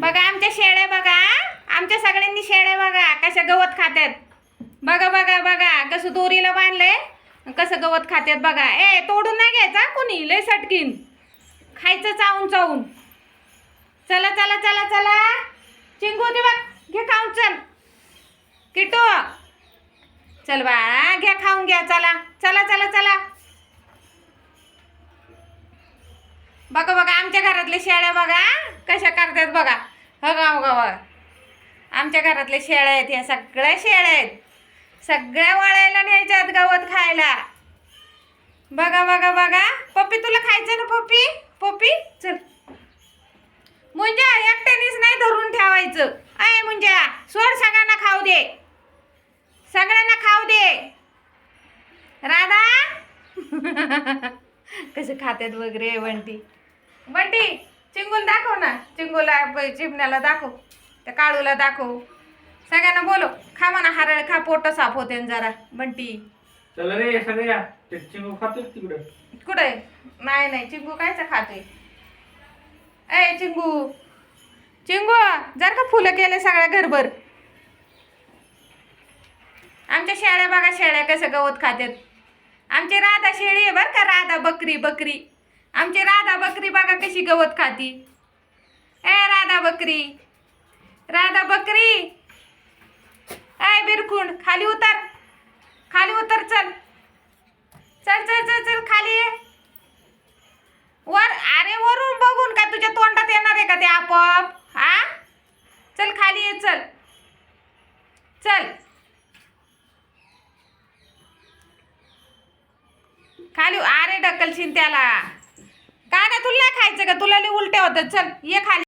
बघा आमच्या शेळ्या बघा आमच्या सगळ्यांनी शेळ्या बघा कशा गवत खात्यात. बघा बघा बघा कसं दोरीला बांधलंय कसं गवत खात्यात बघा. ए तोडून नाही घ्यायचा कोणी लय सटकीन. खायचं चावून चावून. चला चला चला चला. चिंगू दे बघ घे खाऊन चल. किटो चल बाळा घ्या खाऊन घ्या चला. चला चला चला. बघा बघा आमच्या घरातले शेळ्या बघा कशा करतात बघा. हो बघा बघा हो बघा. आमच्या घरातले शेळ्या आहेत ह्या सगळ्या शेळ्या आहेत. सगळ्या वळायला न्यायच्यात गवत खायला. बघा बघा बघा. पप्पी तुला खायचं ना पप्पी? पप्पी चल. मुंजा एकट्यानेच नाही धरून ठेवायचं. अय मुंजा सोड सगळ्यांना खाऊ दे. सगळ्यांना खाऊ दे. राधा? कसं खात्यात वगैरे बंटी. बंटी चिंगूल दाखव ना. चिंगूला चिमण्याला दाखव. त्या काळूला दाखव. सगळ्यांना बोलो खा म्हणा हरळ खा पोट साफ होते न जरा. बंटी. चला रे सगळ्या ते चिंगू खातोय तिकडं? कुठे? नाही नाही. चिंगू कायचं खातोय? ए चिंगू. चिंगू जर का फुलं केले सगळ्या घरभर. आमच्या शेळ्या बघा शेळ्या कसं गवत खात्यात. आमची राधा शेळी आहे बरं का राधा बकरी बकरी. आमची राधा बकरी बघा कशी गवत खाती. ए राधा बकरी. राधा बकरी. ए बिरखुंड खाली उतर. खाली उतर चल. चल चल चल चल खाली ये. वर अरे वरून बघून का तुझ्या तोंडात येणार आहे का ते आपोआप हा चल खाली ये चल. चल. खाली अरे ढकलशील त्याला. काय ना तुला खायचं का? तुला लई उलट्या होतात. चल ये खाली.